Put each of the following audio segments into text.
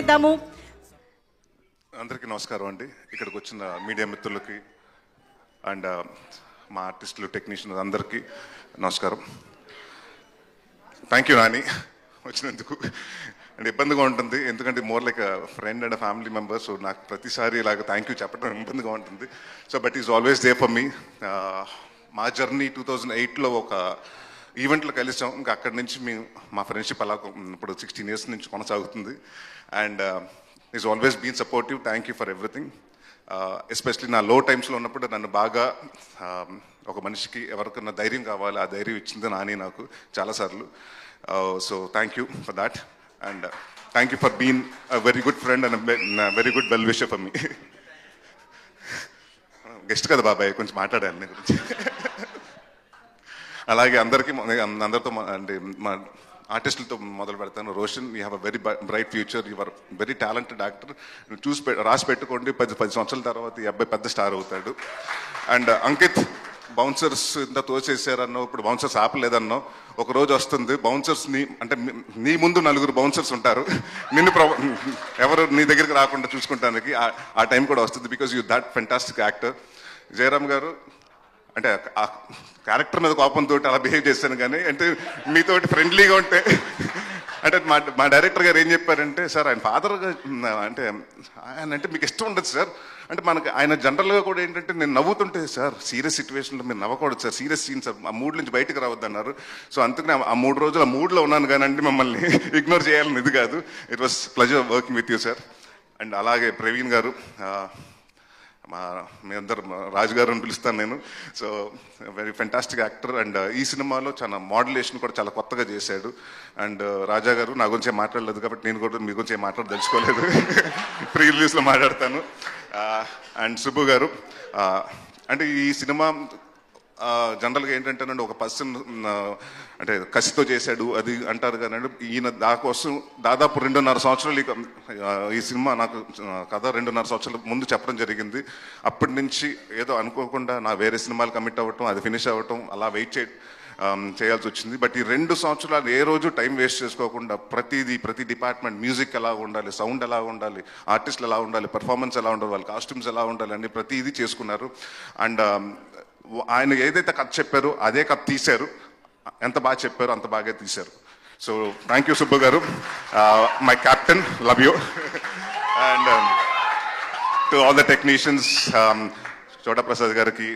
చేద్దాము. అందరికీ నమస్కారం అండి. ఇక్కడికి వచ్చిన మీడియా మిత్రులకి అండ్ మా ఆర్టిస్టులు టెక్నీషియన్ అందరికీ నమస్కారం. థ్యాంక్ యూ నాని వచ్చినందుకు. అండ్ ఇబ్బందిగా ఉంటుంది. ఎందుకంటే more like friend and family member so నాకు ప్రతిసారి ఇలాగ థ్యాంక్ యూ చెప్పడం ఇబ్బందిగా ఉంటుంది. So but is always there for me మా జర్నీ టూ థౌజండ్ ఎయిట్లో ఒక ఈవెంట్లో కలిసాం. ఇంకా అక్కడి నుంచి మేము మా ఫ్రెండ్షిప్ అలా ఇప్పుడు సిక్స్టీన్ ఇయర్స్ నుంచి కొనసాగుతుంది. And is always been supportive thank you for everything especially నా లో టైమ్స్లో ఉన్నప్పుడు నన్ను బాగా um, ఒక మనిషికి ఎవరికన్నా ధైర్యం కావాలి ఆ ధైర్యం ఇచ్చింది నాని నాకు చాలాసార్లు so thank you for that and thank you for been very good friend and very good well wisher for me guest కదా బాబాయ్ కొంచెం మాట్లాడాలి నీ గురించి. అలాగే అందరికీ అందరితో అంటే మా ఆర్టిస్టులతో మొదలు పెడతాను. Roshan you have a very bright future your very talented actor చూసి పె- రాసి పెట్టుకోండి. పది పది సంవత్సరాల తర్వాత ఈ అబ్బాయి పెద్ద స్టార్ అవుతాడు. అండ్ అంకిత్ బౌన్సర్స్ ఇంత తోచేసారన్నో ఇప్పుడు బౌన్సర్స్ ఆపలేదన్నో ఒక రోజు వస్తుంది. బౌన్సర్స్ నీ అంటే నీ ముందు నలుగురు బౌన్సర్స్ ఉంటారు. నిన్ను ప్ర ఎవరు నీ దగ్గరికి రాకుండా చూసుకుంటానికి ఆ- టైం కూడా వస్తుంది. Because you that fantastic actor Jayaram గారు అంటే ఆ క్యారెక్టర్ మీద కోపంతో అలా బిహేవ్ చేశాను కానీ అంటే మీతోటి ఫ్రెండ్లీగా ఉంటే అంటే మా మా డైరెక్టర్ గారు ఏం చెప్పారంటే సార్ ఆయన ఫాదర్ అంటే ఆయన అంటే మీకు ఇష్టం ఉండదు సార్. అంటే మనకి ఆయన జనరల్గా కూడా ఏంటంటే నేను నవ్వుతుంటే సార్ సీరియస్ సిచ్యువేషన్లో మీరు నవ్వకూడదు సార్. Serious scene sir. ఆ మూడ్ నుంచి బయటకు రావద్దు అన్నారు. సో అందుకని ఆ- మూడు రోజులు ఆ మూడ్లో ఉన్నాను కానీ అంటే మిమ్మల్ని ఇగ్నోర్ చేయాలని ఇది కాదు. It was pleasure working with you sir and అలాగే ప్రవీణ్ గారు మా మీ అందరు రాజు గారు అని పిలుస్తాను నేను. So very fantastic actor and ఈ సినిమాలో చాలా మోడలేషన్ కూడా చాలా కొత్తగా చేశాడు. అండ్ uh, రాజా గారు నా గురించి మాట్లాడలేదు కాబట్టి నేను కూడా మీ గురించి ఏం మాట్లాడదలుచుకోలేదు ప్రీ రిలీజ్లో మాట్లాడతాను. Uh, అండ్ సుబ్బు గారు uh, అంటే ఈ సినిమా జనరల్గా ఏంటంటే ఒక పర్సన్ అంటే కసితో చేశాడు అది అంటారు కానీ ఈయన దాకోసం దాదాపు రెండున్నర సంవత్సరాలు ఈ సినిమా నాకు కథ రెండున్నర సంవత్సరాల ముందు చెప్పడం జరిగింది. అప్పటి నుంచి ఏదో అనుకోకుండా నా వేరే సినిమాలు కమిట్ అవ్వటం అది ఫినిష్ అవ్వటం అలా వెయిట్ చే చేయాల్సి వచ్చింది. బట్ ఈ రెండు సంవత్సరాలు ఏ రోజు టైం వేస్ట్ చేసుకోకుండా ప్రతిదీ ప్రతి డిపార్ట్మెంట్ మ్యూజిక్ ఎలా ఉండాలి సౌండ్ ఎలా ఉండాలి ఆర్టిస్టులు ఎలా ఉండాలి పర్ఫార్మెన్స్ ఎలా ఉండాలి వాళ్ళ కాస్ట్యూమ్స్ ఎలా ఉండాలి అని ప్రతిదీ చేసుకున్నారు. అండ్ ఆయన ఏదైతే కథ చెప్పారో అదే కథ తీశారు. ఎంత బాగా చెప్పారో అంత బాగా తీశారు. So thank you Subbu garu. My captain love you and to all the technicians Chotaprasad గారికి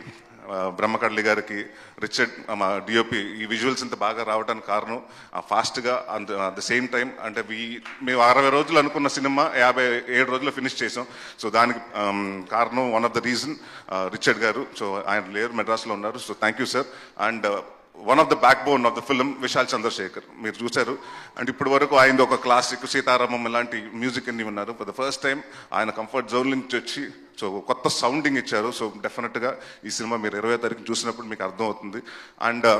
బ్రహ్మకడ్లి గారికి రిచర్డ్ మా డిఓపి ఈ విజువల్స్ ఇంత బాగా రావడానికి కారణం ఫాస్ట్గా అట్ ద సేమ్ టైం అంటే వీ మేము అరవై రోజులు అనుకున్న సినిమా యాభై ఏడు రోజులు ఫినిష్ చేసాం. సో దానికి కారణం one of the reason Richard గారు సో ఆయన లేరు మెడ్రాస్లో ఉన్నారు. So thank you sir and one of the backbone of the film Vishal Chandrasekhar. మీరు చూశారు. అండ్ ఇప్పటి వరకు ఆయన ఒక క్లాసిక్ సీతారామం ఇలాంటి మ్యూజిక్ అన్ని ఉన్నారు. ఫర్ ద ఫస్ట్ టైం ఆయన కంఫర్ట్ జోన్ నుంచి వచ్చి సో కొత్త సౌండింగ్ ఇచ్చారు. సో డెఫినెట్గా ఈ సినిమా మీరు ఇరవై తారీఖు చూసినప్పుడు మీకు అర్థమవుతుంది. అండ్ uh,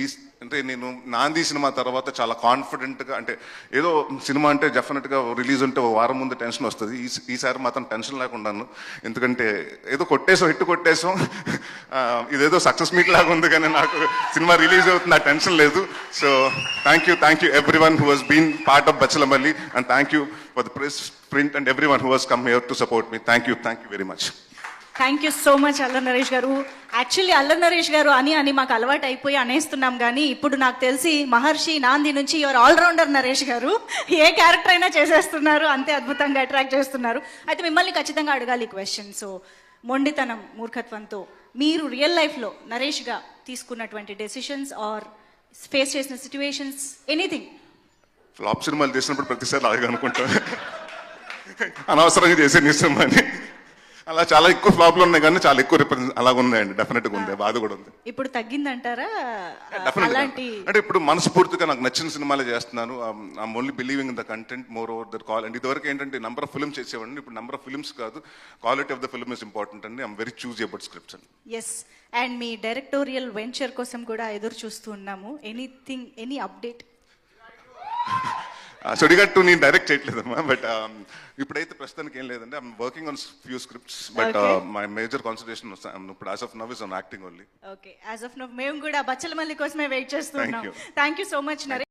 ఈ అంటే నేను నాంది సినిమా తర్వాత చాలా కాన్ఫిడెంట్గా అంటే ఏదో సినిమా అంటే డెఫినెట్గా రిలీజ్ ఉంటే ఓ వారం ముందు టెన్షన్ వస్తుంది. ఈ ఈసారి మాత్రం టెన్షన్ లేకుండాను ఎందుకంటే ఏదో కొట్టేసాం హిట్ కొట్టేసాం. ఇదేదో సక్సెస్ మీట్ లాగా ఉంది కానీ నాకు సినిమా రిలీజ్ అవుతుంది ఆ టెన్షన్ లేదు. So thank you thank you everyone who has been part of Bachhalamalli and thank you for the press print and everyone who has come here to support me thank you thank you very much thank you so much Alla Naresh garu actually అల్ల నరేష్ గారు అని అని మాకు అలవాటు అయిపోయి అనేస్తున్నాం కానీ ఇప్పుడు నాకు తెలిసి మహర్షి నాంది నుంచి యువర్ ఆల్రౌండర్ నరేష్ గారు ఏ క్యారెక్టర్ అయినా చేసేస్తున్నారు అంతే అద్భుతంగా అట్రాక్ట్ చేస్తున్నారు. అయితే మిమ్మల్ని ఖచ్చితంగా అడగాలి క్వశ్చన్ సో మొండితనం మూర్ఖత్వంతో. మీరు రియల్ లైఫ్లో నరేష్గా తీసుకున్నటువంటి డెసిషన్స్ ఆర్ ఫేస్ చేసిన సిచ్యువేషన్స్ ఎనీథింగ్ ఫ్లాప్ సినిమాలు చేసినప్పుడు ప్రతిసారి అలాగే అనుకుంటా. అనవసరంగా చేసే సినిమాని అలా చాలా ఎక్కువ ఫ్లాప్లు ఉన్నాయి కానీ చాలా ఎక్కువ రిప్రజెంట్ అలాగ ఉన్నాయండి డెఫినెట్గా ఉంది బాధ కూడా ఉంది. ఇప్పుడు తగ్గిందంటారా. అలాంటి అంటే ఇప్పుడు మనస్ఫూర్తిగా నాకు నచ్చిన సినిమాలే చేస్తున్నాను. I'm only believing in the content more over their call and ఇదివరకు ఏంటంటే నెంబర్ ఆఫ్ ఫిల్మ్స్ చేసేవాడిని. ఇప్పుడు నెంబర్ ఆఫ్ ఫిల్మ్స్ కాదు. Quality of the film is important అండి. I'm very choose about scripts అండి. ఎస్ అండ్ మీ డైరెక్టోరియల్ వెంచర్ కోసం కూడా ఎదురు చూస్తూ ఉన్నాము. ఎనీథింగ్ ఎనీ అప్డేట్ సుడిగట్టు నేను డైరెక్ట్ చేయట్లేదమ్మా బట్ ఇప్పుడైతే ప్రస్తుతానికి ఏం లేదండి. I'm working on few scripts but. My major concentration ఇప్పుడు as of now is on acting only okay as of now మేము కూడా బచ్చల మల్లి కోసమే వెయిట్ చేస్తున్నాం. Thank you so much Naresh